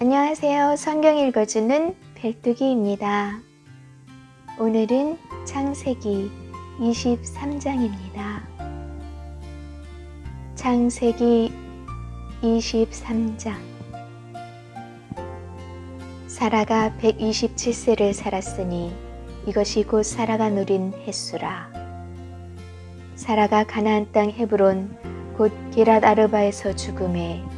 안녕하세요. 성경 읽어주는 별뚜기입니다. 오늘은 창세기 23장입니다. 창세기 23장 사라가 127세를 살았으니 이것이 곧 사라가 누린 햇수라. 사라가 가나안 땅 헤브론 곧 게랏 아르바에서 죽음에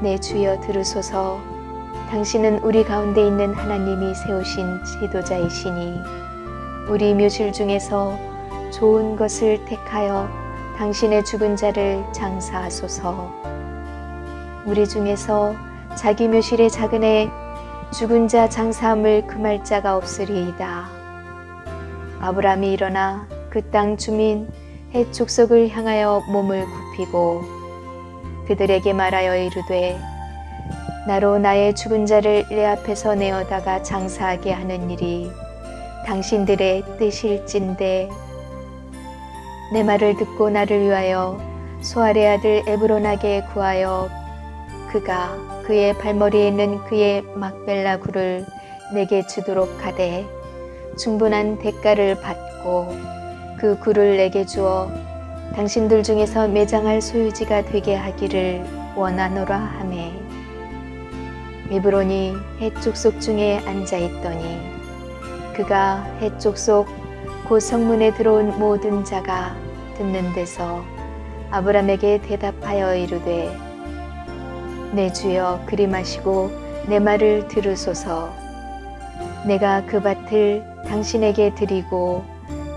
내 주여 들으소서. 당신은 우리 가운데 있는 하나님이 세우신 지도자이시니 우리 묘실 중에서 좋은 것을 택하여 당신의 죽은 자를 장사하소서. 우리 중에서 자기 묘실의 작은 애 죽은 자 장사함을 금할 자가 없으리이다. 아브람이 일어나 그 땅 주민 헷 족속을 향하여 몸을 굽히고 그들에게 말하여 이르되 나로 나의 죽은 자를 내 앞에서 내어다가 장사하게 하는 일이 당신들의 뜻일진데 내 말을 듣고 나를 위하여 소아의 아들 에브론에게 구하여 그가 그의 발머리에 있는 그의 막벨라 굴을 내게 주도록 하되 충분한 대가를 받고 그 굴을 내게 주어 당신들 중에서 매장할 소유지가 되게 하기를 원하노라 하매. 에브론이 해족속 중에 앉아 있더니 그가 해족속 곧 성문에 들어온 모든 자가 듣는 데서 아브람에게 대답하여 이르되 내 주여 그리 마시고 내 말을 들으소서. 내가 그 밭을 당신에게 드리고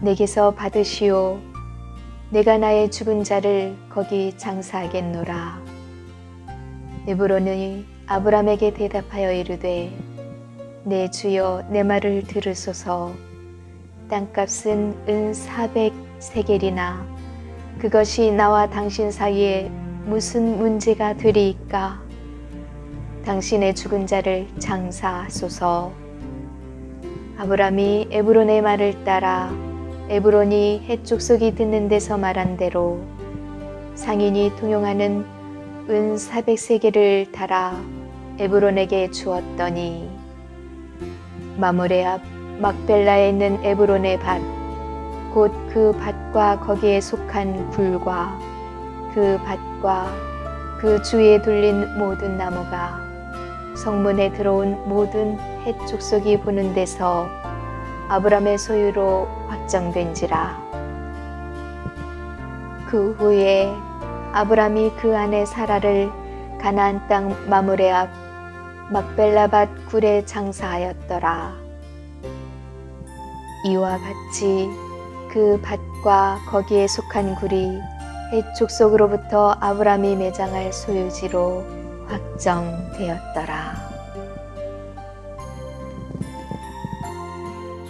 내게서 받으시오. 내가 나의 죽은 자를 거기 장사하겠노라. 에브론이 아브람에게 대답하여 이르되 내 주여 내 말을 들으소서 땅값은 은 400세겔이나 그것이 나와 당신 사이에 무슨 문제가 되리이까 당신의 죽은 자를 장사하소서 아브람이 에브론의 말을 따라 에브론이 해족속이 듣는 데서 말한 대로 상인이 통용하는 은 400세계를 달아 에브론에게 주었더니 마물의 앞 막벨라에 있는 에브론의 밭, 곧 그 밭과 거기에 속한 굴과 그 밭과 그 주위에 둘린 모든 나무가 성문에 들어온 모든 헷 족속이 보는 데서 아브람의 소유로 확정된지라. 그 후에 아브람이 그 아내 사라를 가나안 땅 마물의 앞 막벨라밭 굴에 장사하였더라. 이와 같이 그 밭과 거기에 속한 굴이 헷 족속으로부터 아브람이 매장할 소유지로 확정되었더라.